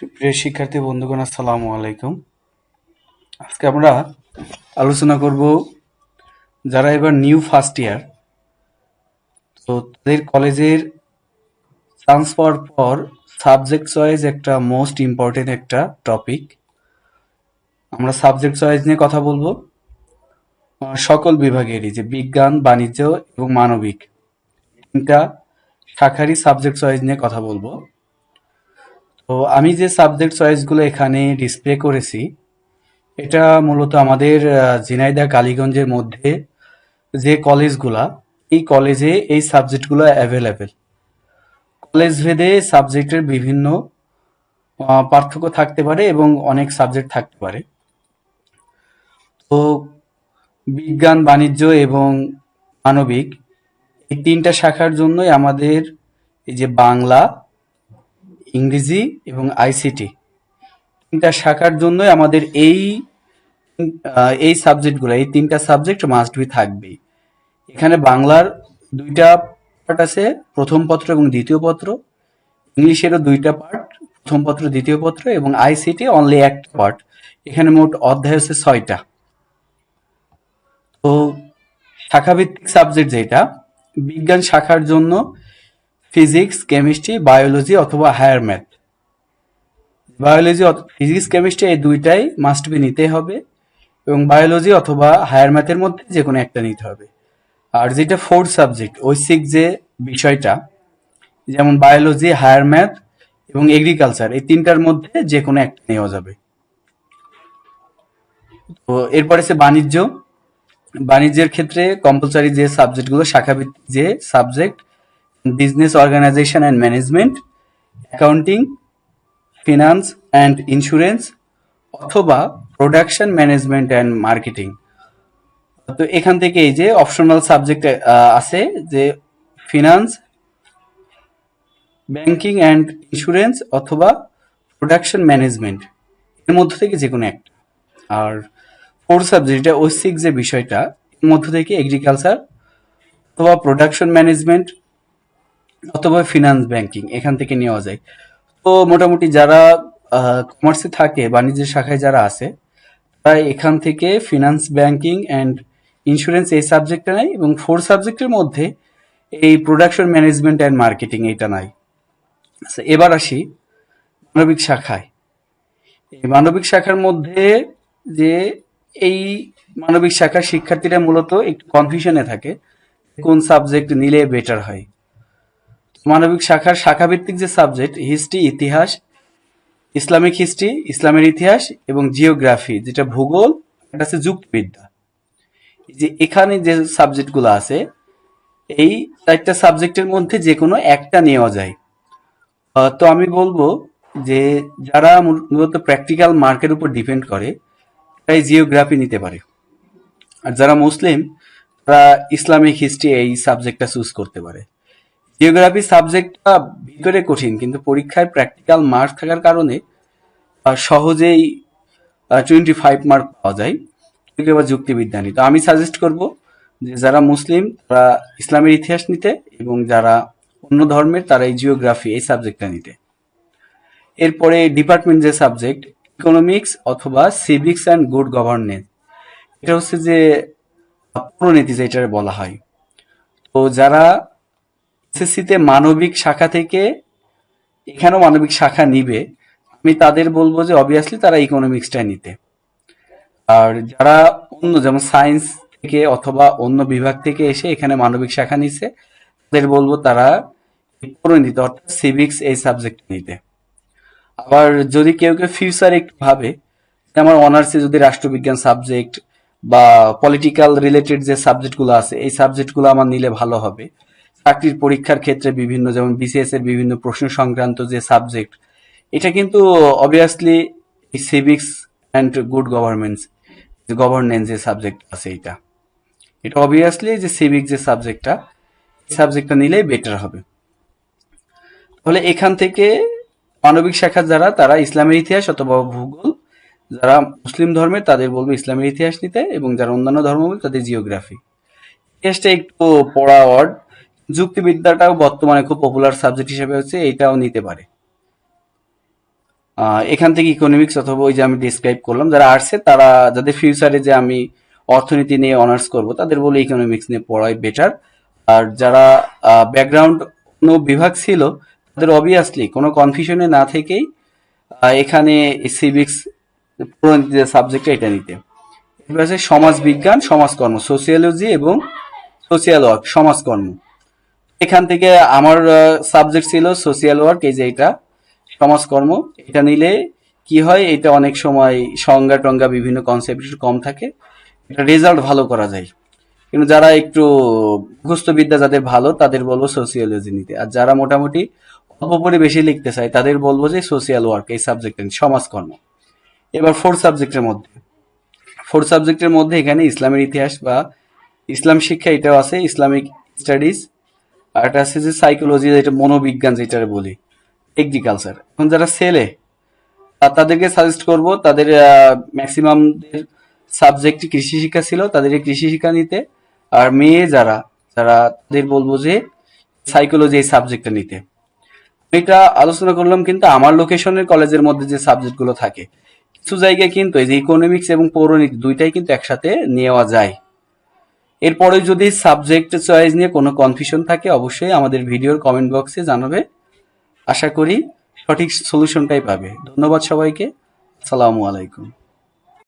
প্রিয় শিক্ষার্থী, বন্ধুগণ, আসসালামু আলাইকুম। আজকে আমরা আলোচনা করব যারা এবার নিউ ফার্স্ট ইয়ার তো তাদের কলেজের চান্স পাওয়ার পর সাবজেক্ট চয়েস একটা মোস্ট ইম্পর্টেন্ট একটা টপিক আমরা সাবজেক্ট চয়েস নিয়ে কথা বলব। সকল বিভাগেরই, যে বিজ্ঞান, বাণিজ্য এবং মানবিক। তিনটা শাখারই সাবজেক্ট চয়েস নিয়ে কথা বলব। তো আমি যে সাবজেক্ট চয়েসগুলো এখানে ডিসপ্লে করেছি, এটা মূলত আমাদের ঝিনাইদহ কালীগঞ্জের মধ্যে যে কলেজগুলা এই কলেজে এই সাবজেক্টগুলো অ্যাভেলেবেল কলেজ ভেদে সাবজেক্টের বিভিন্ন পার্থক্য থাকতে পারে এবং অনেক সাবজেক্ট থাকতে পারে। তো বিজ্ঞান, বাণিজ্য এবং মানবিক এই তিনটা শাখার জন্যই আমাদের এই যে বাংলা ইংরেজি এবং আইসিটি তিনটা শাখার জন্যই আমাদের এই এই সাবজেক্টগুলো, এই তিনটা সাবজেক্ট মাস্ট বি থাকবেই। এখানে বাংলার দুইটা পার্ট আছে, প্রথম পত্র এবং দ্বিতীয় পত্র। ইংলিশেরও দুইটা পার্ট প্রথম পত্র, দ্বিতীয় পত্র এবং আইসিটি অনলি একটা পার্ট এখানে মোট অধ্যায় হচ্ছে ছয়টা। তো শাখাভিত্তিক সাবজেক্ট যেটা, বিজ্ঞান শাখার জন্য ফিজিক্স কেমিস্ট্রি বায়োলজি অথবা higher math biology physics chemistry এই দুইটাই মাস্ট বি নিতে হবে এবং বায়োলজি অথবা হায়ার ম্যাথের মধ্যে যে কোনো একটা নিতে হবে। আর যেটা ফোর্থ সাবজেক্ট ঐচ্ছিক যে বিষয়টা, যেমন বায়োলজি হায়ার ম্যাথ এবং এগ্রিকালচার এই তিনটার মধ্যে যে কোনো একটা নেওয়া যাবে। তো এরপরে সে বাণিজ্য। বাণিজ্যের ক্ষেত্রে কম্পালসারি যে সাবজেক্টগুলো শাখাভিত্তিক যে subject business organisation and management accounting finance and insurance অথবা প্রোডাকশন ম্যানেজমেন্ট অ্যান্ড মার্কেটিং তো এখান থেকে এই যে অপশনাল সাবজেক্ট আছে যে ফিনান্স ব্যাংকিং অ্যান্ড ইন্স্যুরেন্স অথবা প্রোডাকশন ম্যানেজমেন্ট এর মধ্য থেকে যে কোনো একটা। আর ফোর সাবজেক্ট এটা ঐচ্ছিক যে বিষয়টা, এর মধ্য থেকে এগ্রিকালচার অথবা প্রোডাকশন ম্যানেজমেন্ট অথবা ফিনান্স ব্যাংকিং এখান থেকে নেওয়া যায়। তো মোটামুটি যারা কমার্সে থাকে, বাণিজ্যের শাখায় যারা আছে, তারা এখান থেকে ফিনান্স ব্যাংকিং অ্যান্ড ইন্স্যুরেন্স এই সাবজেক্টটা নেয় এবং ফোর সাবজেক্টের মধ্যে এই প্রোডাকশন ম্যানেজমেন্ট অ্যান্ড মার্কেটিং এইটা নাই আচ্ছা এবার আসি মানবিক শাখায়। এই মানবিক শাখার মধ্যে যে এই মানবিক শাখার শিক্ষার্থীরা মূলত একটু কনফিউশনে থাকে, কোন সাবজেক্ট নিলে বেটার হয়। মানবিক শাখার শাখাভিত্তিক যে সাবজেক্ট, হিস্ট্রি, ইতিহাস, ইসলামিক হিস্ট্রি, ইসলামের ইতিহাস এবং জিওগ্রাফি, যেটা ভূগোল, এটা হচ্ছে যুক্তিবিদ্যা। যে এখানে যে সাবজেক্টগুলো আছে, এই চারটা সাবজেক্টের মধ্যে যে কোনো একটা নেওয়া যায়। তো আমি বলব যে যারা মূল- মূলত প্র্যাকটিক্যাল মার্কের উপর ডিপেন্ড করে তাই জিওগ্রাফি নিতে পারে। আর যারা মুসলিম, তারা ইসলামিক হিস্ট্রি এই সাবজেক্টটা চুজ করতে পারে। জিওগ্রাফি সাবজেক্টটা ভিতরে কঠিন, কিন্তু পরীক্ষায় প্র্যাকটিক্যাল মার্ক থাকার কারণে সহজেই টোয়েন্টি ফাইভ মার্ক পাওয়া যায়। আবার যুক্তিবিদ্যা নিতে আমি সাজেস্ট করব যে যারা মুসলিম, তারা ইসলামের ইতিহাস নিতে এবং যারা অন্য ধর্মের, তারা এই জিওগ্রাফি এই সাবজেক্টটা নিতে। এরপরে ডিপার্টমেন্ট যে সাবজেক্ট ইকোনমিক্স অথবা সিভিক্স অ্যান্ড গুড গভর্নেন্স এটা হচ্ছে যে পৌরনীতি যেটা বলা হয়। তো যারা এসএসসিতে মানবিক শাখা থেকে এখানেও মানবিক শাখা নিবে। আমি তাদের বলব যে অবভিয়াসলি তারা ইকোনমিক্সটা নিতে। আর যারা অন্য, যেমন সায়েন্স থেকে অথবা অন্য বিভাগ থেকে এসে এখানে মানবিক শাখা নিছে, তাদের বলব তারা পরিণীতি অর্থাৎ সিভিক্স এই সাবজেক্ট নিতে। আবার যদি কেউ কেউ ফিউচার একটু ভাবে আমার অনার্সে যদি রাষ্ট্রবিজ্ঞান সাবজেক্ট বা পলিটিক্যাল রিলেটেড যে সাবজেক্টগুলো আছে, এই সাবজেক্টগুলো আমার নিলে ভালো হবে। চাকরির পরীক্ষার ক্ষেত্রে বিভিন্ন, যেমন বিসিএস এর বিভিন্ন প্রশ্ন সংক্রান্ত যে সাবজেক্ট এটা কিন্তু obviously civics and good governments governance যে সাবজেক্ট আছে এটা। এটা অবভিয়াসলি যে সিভিক যে সাবজেক্টটা সাবজেক্টটা নিলেই বেটার হবে। তাহলে এখান থেকে মানবিক শাখা যারা, তারা ইসলামের ইতিহাস অথবা ভূগোল, যারা মুসলিম ধর্মের তাদের বলবে ইসলামের ইতিহাস নিতে এবং যারা অন্যান্য ধর্ম বলবে তাদের জিওগ্রাফি ইতিহাসটা একটু পড়া ওয়ার্ড যুক্তিবিদ্যাটাও বর্তমানে খুব পপুলার সাবজেক্ট হিসেবে হচ্ছে এইটাও নিতে পারে। এখান থেকে ইকোনমিক্স অথবা ওই যে আমি ডিসক্রাইব করলাম, যারা আর্টসে তারা যাদের ফিউচারে যে আমি অর্থনীতি নিয়ে অনার্স করব, তাদের বলে ইকোনমিক্স নিয়ে পড়াই বেটার আর যারা ব্যাকগ্রাউন্ড কোনো বিভাগ ছিল, তাদের অবভিয়াসলি কোনো কনফিউশনে না থেকেই এখানে সিভিক্স যে সাবজেক্টটা এটা নিতে। এবার আছে সমাজকর্ম সোসিওলজি এবং সোশিয়াল ওয়ার্ক সমাজকর্ম। এখান থেকে আমার সাবজেক্ট ছিল সোশিয়াল ওয়ার্ক এই যে এটা, সমাজকর্ম। এটা নিলে কি হয়, এটা অনেক সময় সংজ্ঞা টঙ্গা বিভিন্ন কনসেপ্ট একটু কম থাকে। এটা রেজাল্ট ভালো করা যায়। কিন্তু যারা একটু মুখস্থ যাদের ভালো, তাদের বলব সোসিওলজি নিতে। আর যারা মোটামুটি অল্প পড়ে বেশি লিখতে চায়, তাদের বলব যে সোশিয়াল ওয়ার্ক এই সাবজেক্টটা সমাজকর্ম। এবার ফোর্থ সাবজেক্টের মধ্যে। ফোর্থ সাবজেক্টের মধ্যে এখানে ইসলামের ইতিহাস বা ইসলাম শিক্ষা এটাও আছে, ইসলামিক স্টাডিজ আর এটা আছে যে সাইকোলজি যেটা মনোবিজ্ঞান যেটা বলি এগ্রিকালচার এখন যারা ছেলে তাদেরকে সাজেস্ট করব, তাদের ম্যাক্সিমাম সাবজেক্ট কৃষি শিক্ষা ছিল তাদের কৃষি শিক্ষা নিতে। আর মেয়ে যারা যারা তাদের বলব যে সাইকোলজি এই সাবজেক্টটা নিতে। এটা আলোচনা করলাম কিন্তু আমার লোকেশনের কলেজের মধ্যে যে সাবজেক্টগুলো থাকে, কিছু জায়গায় কিন্তু এই যে ইকোনমিক্স এবং পৌরনীতি দুইটাই কিন্তু একসাথে নেওয়া যায়। এরপরে যদি সাবজেক্ট চয়েস নিয়ে কোনো কনফিউশন থাকে, অবশ্যই আমাদের ভিডিওর কমেন্ট বক্সে জানাবে। আশা করি সঠিক সলিউশনটাই পাবে। ধন্যবাদ সবাইকে। আসসালামু আলাইকুম।